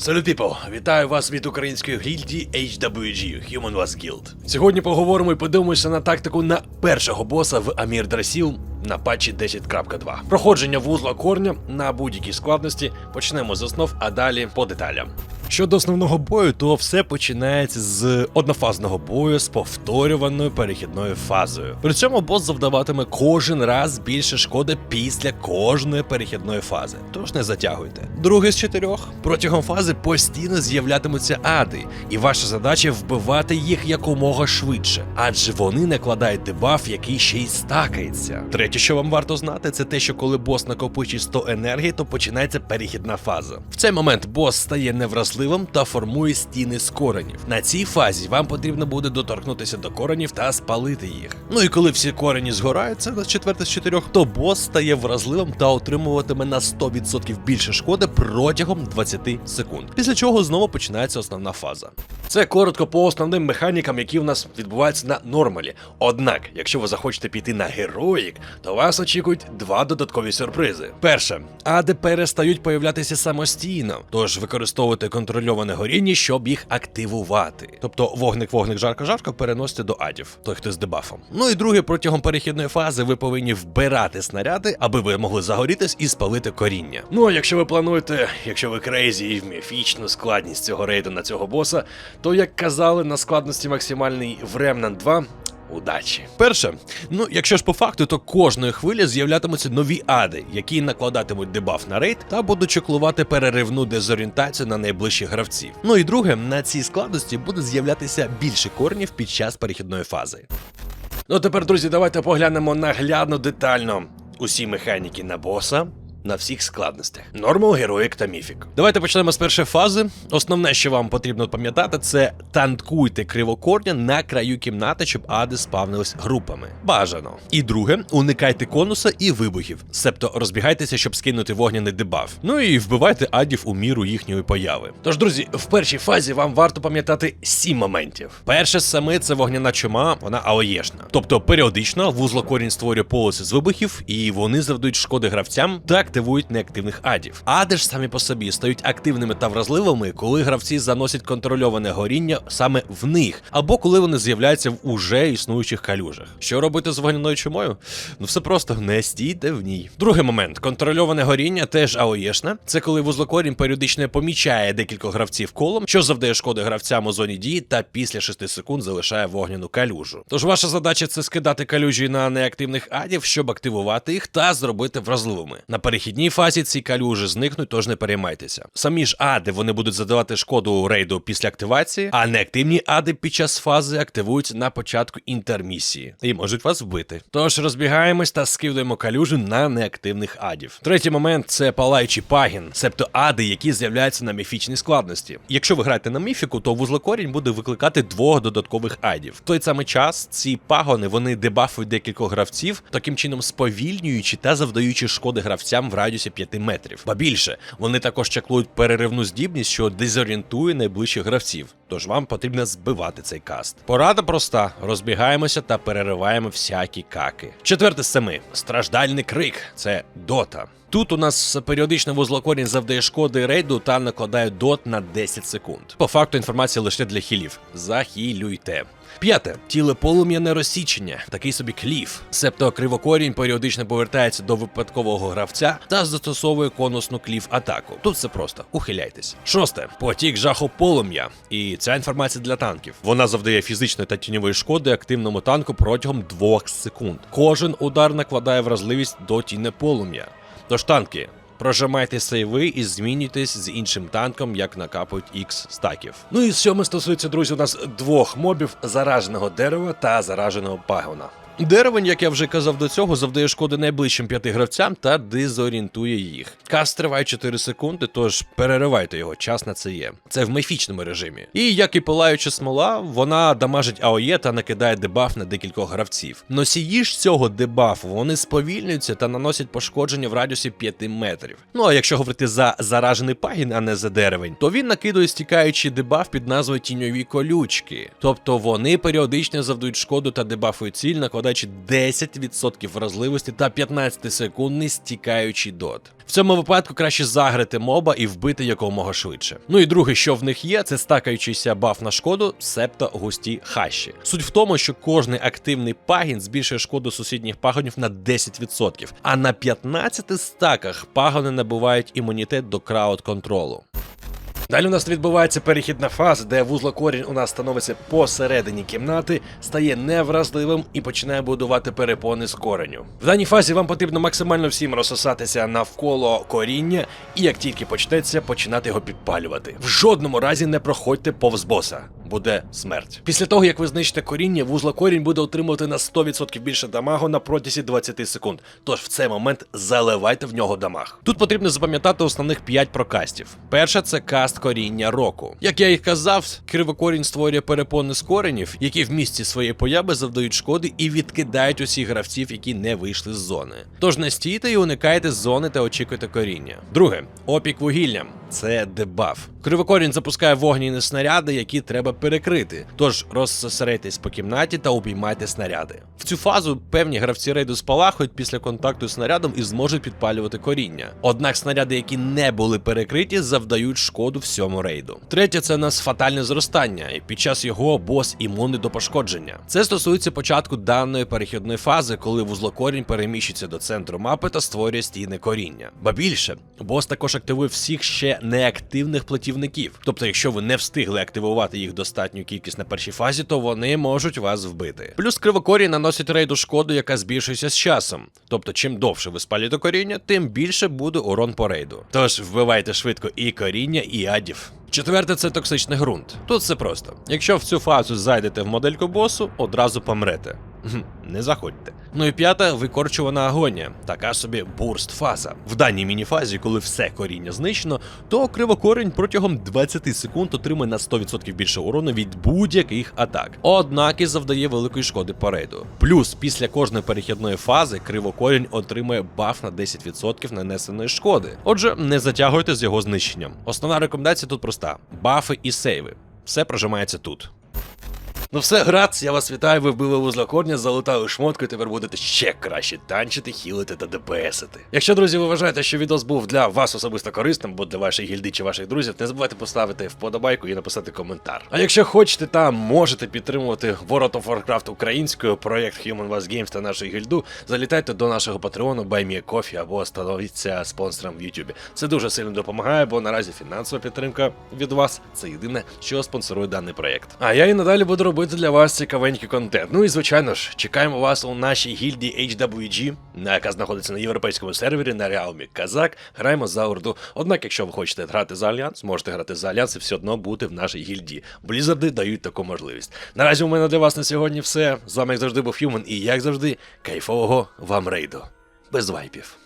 Салют, піпо! Вітаю вас від української гільдії HWG Human Was Guild. Сьогодні поговоримо і подивимося на тактику на першого боса в Амір Драсіл на патчі 10.2. Проходження вузла корня на будь-якій складності почнемо з основ, а далі по деталям. Щодо основного бою, то все починається з однофазного бою з повторюваною перехідною фазою. При цьому бос завдаватиме кожен раз більше шкоди після кожної перехідної фази. Тож не затягуйте. Другий з чотирьох протягом фази постійно з'являтимуться ади, і ваша задача вбивати їх якомога швидше, адже вони накладають дебаф, який ще й стакається. Третє, що вам варто знати, це те, що коли бос накопичить 100 енергії, то починається перехідна фаза. В цей момент бос стає невразливим та формує стіни з коренів. На цій фазі вам потрібно буде доторкнутися до коренів та спалити їх. Ну і коли всі корені згораються на четверте з чотирьох, то бос стає вразливим та отримуватиме на 100% більше шкоди протягом 20 секунд. Після чого знову починається основна фаза. Це коротко по основним механікам, які в нас відбуваються на нормалі. Однак, якщо ви захочете піти на героїк, то вас очікують два додаткові сюрпризи. Перше, ади перестають появлятися самостійно, тож використовуйте контрольоване горіння, щоб їх активувати. Тобто вогник, вогник, жарко, жарко переносите до адів, той хто з дебафом. Ну і друге, протягом перехідної фази ви повинні вбирати снаряди, аби ви могли загорітись і спалити коріння. Ну а якщо ви плануєте, якщо ви крейзі і в міфічну складність цього рейду на цього боса, то як казали на складності максимальний в Remnant 2, Удачі. Перше, ну якщо ж по факту, то кожної хвилі з'являтимуться нові ади, які накладатимуть дебаф на рейд та будуть чеклувати переривну дезорієнтацію на найближчих гравців. Ну і друге, на цій складності буде з'являтися більше корнів під час перехідної фази. Ну тепер, друзі, давайте поглянемо наглядно детально усі механіки на боса. На всіх складностях нормал, героїк та міфік. Давайте почнемо з першої фази. Основне, що вам потрібно пам'ятати, це танкуйте кривокорня на краю кімнати, щоб ади спавнились групами. Бажано. І друге, уникайте конуса і вибухів, себто розбігайтеся, щоб скинути вогняний дебаф. Ну і вбивайте адів у міру їхньої появи. Тож, друзі, в першій фазі вам варто пам'ятати сім моментів. Перше саме це вогняна чума, вона аоєшна. Тобто періодично вузлокорінь створює полоси з вибухів, і вони завдають шкоди гравцям та активують неактивних адів. Ади ж самі по собі стають активними та вразливими, коли гравці заносять контрольоване горіння саме в них, або коли вони з'являються в уже існуючих калюжах. Що робити з вогняною чумою? Ну все просто не стійте в ній. Другий момент: контрольоване горіння теж аоєшне. Це коли вузлокорінь періодично помічає декількох гравців колом, що завдає шкоди гравцям у зоні дії, та після 6 секунд залишає вогняну калюжу. Тож ваша задача це скидати калюжі на неактивних адів, щоб активувати їх та зробити вразливими. На перехідній фазі ці калюжі зникнуть, тож не переймайтеся. Самі ж ади вони будуть задавати шкоду рейду після активації, а неактивні ади під час фази активуються на початку інтермісії і можуть вас вбити. Тож розбігаємось та скидуємо калюжу на неактивних адів. Третій момент це палаючий пагін, себто ади, які з'являються на міфічній складності. Якщо ви граєте на міфіку, то вузлокорінь буде викликати двох додаткових адів. В той самий час ці пагони вони дебафують декількох гравців, таким чином сповільнюючи та завдаючи шкоди гравцям в радіусі 5 метрів. Ба більше, вони також чаклують переривну здібність, що дезорієнтує найближчих гравців. Тож вам потрібно збивати цей каст. Порада проста: розбігаємося та перериваємо всякі каки. Четверте з семи страждальний крик це дота. Тут у нас періодично вузлокорінь завдає шкоди рейду та накладає дот на 10 секунд. По факту інформація лише для хілів. Захілюйте. П'яте тіле полум'яне розсічення, такий собі кліф. Себто кривокорінь періодично повертається до випадкового гравця та застосовує конусну кліф атаку. Тут все просто ухиляйтесь. Шосте потік жаху полум'я. І ця інформація для танків. Вона завдає фізичної та тіньової шкоди активному танку протягом 2 секунд. Кожен удар накладає вразливість до тіне полум'я. Тож танки. Прожимайте сейви і змінюйтесь з іншим танком, як накапують ікс стаків. Ну і сьоме стосується, друзі, у нас двох мобів зараженого дерева та зараженого пагона. Деревень, як я вже казав до цього, завдає шкоди найближчим п'яти гравцям та дезорієнтує їх. Каст триває 4 секунди, тож переривайте його, час на це є. Це в міфічному режимі. І як і пилаюча смола, вона дамажить АОЄ та накидає дебаф на декількох гравців. Носії ж цього дебафу вони сповільнюються та наносять пошкодження в радіусі 5 метрів. Ну а якщо говорити за заражений пагін, а не за деревень, то він накидує стікаючий дебаф під назвою тіньові колючки. Тобто вони періодично завдають шкоду та дебафують ціль, накладають закладаючи 10% вразливості та 15-секундний стікаючий дот. В цьому випадку краще загрити моба і вбити якомога швидше. Ну і друге, що в них є, це стакаючийся баф на шкоду, себто густі хащі. Суть в тому, що кожний активний пагін збільшує шкоду сусідніх пагонів на 10%, а на 15 стаках пагони набувають імунітет до крауд контролу. Далі у нас відбувається перехідна фаза, де вузлокорінь у нас становиться посередині кімнати, стає невразливим і починає будувати перепони з кореню. В даній фазі вам потрібно максимально всім розсосатися навколо коріння, і як тільки почнеться, починати його підпалювати. В жодному разі не проходьте повз боса. Буде смерть. Після того, як ви знищите коріння, вузлокорінь буде отримувати на 100% більше дамагу на протязі 20 секунд. Тож в цей момент заливайте в нього дамаг. Тут потрібно запам'ятати основних 5 прокастів. Перша це каст коріння року. Як я і казав, кривокорінь створює перепони з коренів, які в місці своєї появи завдають шкоди і відкидають усіх гравців, які не вийшли з зони. Тож не стійте і уникайте зони та очікуйте коріння. Друге, опік вугіллям. Це дебаф. Кривокорінь запускає вогняні снаряди, які треба перекрити. Тож розсосередьтесь по кімнаті та обіймайте снаряди. В цю фазу певні гравці рейду спалахують після контакту з снарядом і зможуть підпалювати коріння. Однак снаряди, які не були перекриті, завдають шкоду всьому рейду. Третє це нас фатальне зростання, і під час його бос імунний до пошкодження. Це стосується початку даної перехідної фази, коли вузлокорінь переміщується до центру мапи та створює стіни коріння. Ба більше, бос також активує всіх ще неактивних платівників. Тобто, якщо ви не встигли активувати їх достатню кількість на першій фазі, то вони можуть вас вбити. Плюс кривокорінь наносить рейду шкоду, яка збільшується з часом. Тобто, чим довше ви спалюєте коріння, тим більше буде урон по рейду. Тож вбивайте швидко і коріння, і адів. Четверте це токсичний ґрунт. Тут все просто. Якщо в цю фазу зайдете в модельку босу, одразу помрете. Не заходьте. Ну і п'ята викорчувана агонія, така собі бурст фаза. В даній мініфазі, коли все коріння знищено, то кривокорінь протягом 20 секунд отримує на 100% більше урону від будь-яких атак. Однак і завдає великої шкоди по рейду. Плюс після кожної перехідної фази кривокорінь отримує баф на 10% нанесеної шкоди. Отже, не затягуйте з його знищенням. Основна рекомендація тут проста: бафи і сейви. Все прожимається тут. Ну все, грац, я вас вітаю, ви вбили вузлокорня, залутали шмотку, і тепер будете ще краще танчити, хілити та ДПСити. Якщо, друзі, ви вважаєте, що відос був для вас особисто корисним, бо для вашої гільди чи ваших друзів, не забувайте поставити вподобайку і написати коментар. А якщо хочете та можете підтримувати World of Warcraft українською, проєкт Human Was Games та нашу гільду, залітайте до нашого патреону Coffee або становіться спонсором в YouTube. Це дуже сильно допомагає, бо наразі фінансова підтримка від вас це єдине, що спонсорує даний проєкт. А я і надалі буду робити для вас цікавенький контент. Ну і звичайно ж, чекаємо вас у нашій гільдії HWG, на яка знаходиться на європейському сервері на реалмі Казак. Граємо за Орду. Однак, якщо ви хочете грати за Альянс, можете грати за Альянс і все одно бути в нашій гільдії. Блізарди дають таку можливість. Наразі у мене для вас на сьогодні все. З вами як завжди був Human і як завжди, кайфового вам рейду. Без вайпів.